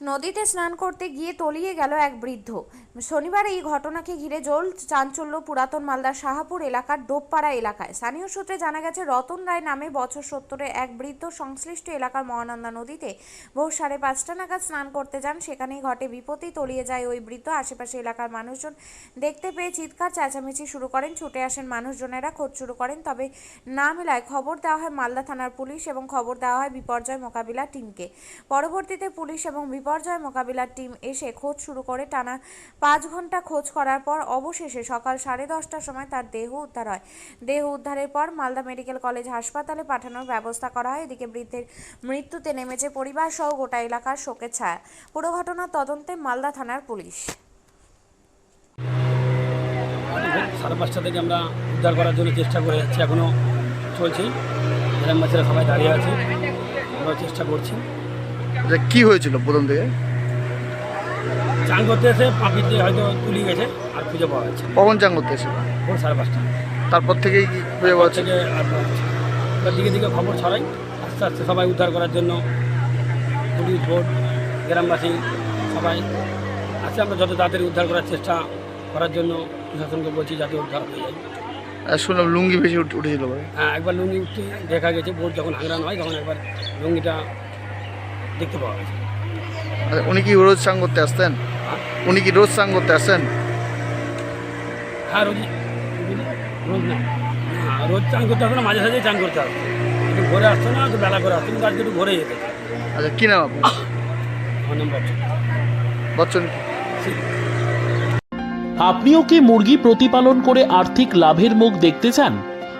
নদীতে স্নান করতে গিয়ে তলিয়ে গেল এক বৃদ্ধ। শনিবার এই ঘটনাকে ঘিরে জল চাঞ্চল্য পুরাতন মালদার শাহাপুর এলাকার ডোবপাড়া এলাকায়। স্থানীয় সূত্রে জানা গেছে, রতন রায় নামে বছর সত্তরে এক বৃদ্ধ সংশ্লিষ্ট এলাকার মহানন্দা নদীতে ভোর সাড়ে পাঁচটা নাগাদ স্নান করতে যান। সেখানেই ঘটে বিপত্তি, তলিয়ে যায় ওই বৃদ্ধ। আশেপাশে এলাকার মানুষজন দেখতে পেয়ে চিৎকার, চেঁচামেচি শুরু করেন। ছুটে আসেন মানুষজনেরা, খোঁজ শুরু করেন। তবে না মেলায় খবর দেওয়া হয় মালদা থানার পুলিশ এবং খবর দেওয়া হয় বিপর্যয় মোকাবিলা টিমকে। পরবর্তীতে পুলিশ এবং বিপর্যয় মোকাবিলার টিম এসে খোঁজ শুরু করে। টানা পাঁচ ঘণ্টা খোঁজ করার পর অবশেষে সকাল সাড়ে দশটার সময় তার দেহ উদ্ধার হয়। দেহ উদ্ধারের পর মালদা মেডিকেল কলেজ হাসপাতালে পাঠানোর ব্যবস্থা করা হয়। এদিকে বৃদ্ধের মৃত্যুতে নেমেছে পরিবার সহ গোটা এলাকার শোকের ছায়া। পুরো ঘটনার তদন্তে মালদা থানার পুলিশ। সাড়ে পাঁচটা থেকে আমরা উদ্ধার করার জন্য চেষ্টা করে যাচ্ছি। এখনও চলছে। গ্রামবাসীরা সবাই দাঁড়িয়ে আছে। আমরা চেষ্টা করছি। আচ্ছা কি হয়েছিল প্রথম থেকে? চান করতে এসে হয়তো তুলে গেছে আর খুঁজে পাওয়া যাচ্ছে না। কখন চান করতে ভোর সাড়ে পাঁচটা। তারপর থেকেই কি খুঁজে পাওয়া যাচ্ছে? থেকে আর পাওয়া যাচ্ছে না। এবার দিকে দিকে খবর ছড়াই আস্তে আস্তে সবাই উদ্ধার করার জন্য পুলিশ বোর্ড গ্রামবাসী সবাই আজকে আমরা যত তাড়াতাড়ি উদ্ধার করার চেষ্টা করার জন্য প্রশাসনকে বলছি যাতে উদ্ধার হয়ে যায়। আর শুনলাম লুঙ্গি বেশি উঠে উঠেছিল বলে। হ্যাঁ একবার লুঙ্গি উঠতে দেখা গেছে। বোট যখন হাংরান হয় তখন একবার লুঙ্গিটা দেখতে পাওয়া গেছে। আচ্ছা উনি কি রোজ চান করতে আসতেন? উনি কি রোজ চান করতে আসতেন হ্যাঁ রোজ রোজ না। হ্যাঁ, রোজ চান করতে আসতো না মাঝে সাঝে চান করতে আসতো একটু ঘরে আসতো না একটু বেলা করে আসতো কিন্তু আজকে একটু ঘরে যেতে। আচ্ছা কি নাম আপনার? আমার নাম বচ্চন। বচ্চন আপনিও কি মুরগি প্রতিপালন করে আর্থিক লাভের মুখ দেখতে চান?